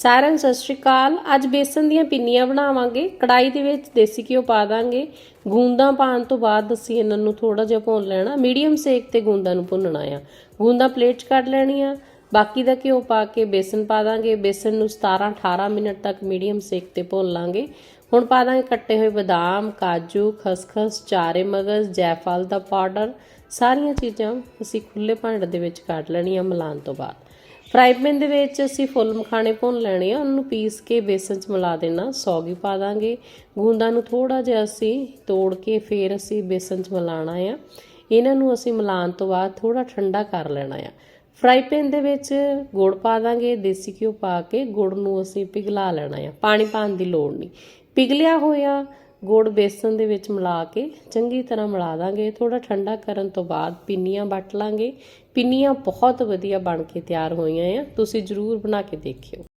ਸਾਰਿਆਂ ਨੂੰ ਸਤਿ ਸ਼੍ਰੀ ਅਕਾਲ। ਅੱਜ ਬੇਸਨ ਦੀਆਂ ਪਿੰਨੀਆਂ ਬਣਾਵਾਂਗੇ। ਕੜਾਈ ਦੇ ਵਿੱਚ ਦੇਸੀ ਘਿਓ ਪਾ ਦਾਂਗੇ। ਗੂੰਦਾਂ ਪਾਉਣ ਤੋਂ ਬਾਅਦ ਅਸੀਂ ਇਹਨਾਂ ਨੂੰ ਥੋੜਾ ਜਿਹਾ ਭੁੰਨ ਲੈਣਾ। ਮੀਡੀਅਮ ਸੇਕ ਤੇ ਗੂੰਦਾਂ ਨੂੰ ਭੁੰਨਣਾ ਆ। ਗੂੰਦਾਂ ਪਲੇਟ 'ਚ ਕੱਢ ਲੈਣੀਆਂ ਬਾਕੀ ਦਾ ਘਿਓ ਪਾ ਕੇ ਬੇਸਨ ਪਾ ਦਾਂਗੇ। ਬੇਸਨ ਨੂੰ 17 18 ਮਿੰਟ ਤੱਕ ਮੀਡੀਅਮ ਸੇਕ ਤੇ ਭੁੰਨ ਲਾਂਗੇ। ਹੁਣ ਪਾ ਦਾਂਗੇ ਕੱਟੇ ਹੋਏ ਬਦਾਮ, ਕਾਜੂ, ਖਸਖਸ, ਚਾਰੇ ਮਗਜ਼, ਜੈਫਲ ਦਾ ਪਾਊਡਰ। ਸਾਰੀਆਂ ਚੀਜ਼ਾਂ ਅਸੀਂ ਖੁੱਲੇ ਭਾਂਡੇ ਦੇ ਵਿੱਚ ਕੱਢ ਲੈਣੀਆਂ ਮਿਲਾਉਣ ਤੋਂ ਬਾਅਦ। ਫਰਾਈ ਪੈਨ ਦੇ ਵਿੱਚ ਅਸੀਂ ਫੁੱਲ ਮਖਾਣੇ ਭੁੰਨ ਲੈਣੇ ਆ, ਉਹਨਾਂ ਨੂੰ ਪੀਸ ਕੇ ਬੇਸਨ 'ਚ ਮਿਲਾ ਦੇਣਾ ਸੌਗੀ ਪਾ ਦਾਂਗੇ। ਗੂੰਦਾਂ ਨੂੰ ਥੋੜਾ ਜਿਹਾ ਅਸੀਂ ਤੋੜ ਕੇ ਫੇਰ ਅਸੀਂ ਬੇਸਨ 'ਚ ਮਿਲਾਣਾ ਆ। ਇਹਨਾਂ ਨੂੰ ਅਸੀਂ ਮਿਲਾਉਣ ਤੋਂ ਬਾਅਦ ਥੋੜਾ ਠੰਡਾ ਕਰ ਲੈਣਾ ਆ। ਫਰਾਈ ਪੈਨ ਦੇ ਵਿੱਚ ਗੁੜ ਪਾ ਦਾਂਗੇ, ਦੇਸੀ ਘਿਓ ਪਾ ਕੇ ਗੁੜ ਨੂੰ ਅਸੀਂ ਪਿਘਲਾ ਲੈਣਾ ਆ, ਪਾਣੀ ਪਾਉਣ ਦੀ ਲੋੜ ਨਹੀਂ। ਪਿਘਲਿਆ ਹੋਇਆ ਗੁੜ ਬੇਸਨ ਦੇ ਵਿੱਚ ਮਿਲਾ ਕੇ ਚੰਗੀ ਤਰ੍ਹਾਂ ਮਿਲਾ ਦਾਂਗੇ। ਥੋੜਾ ਠੰਡਾ ਕਰਨ ਤੋਂ ਬਾਅਦ ਪਿੰਨੀਆਂ ਵੱਟ ਲਾਂਗੇ। ਪਿੰਨੀਆਂ ਬਹੁਤ ਵਧੀਆ ਬਣ ਕੇ ਤਿਆਰ ਹੋਈਆਂ ਆ। ਤੁਸੀਂ ਜਰੂਰ ਬਣਾ ਕੇ ਦੇਖਿਓ।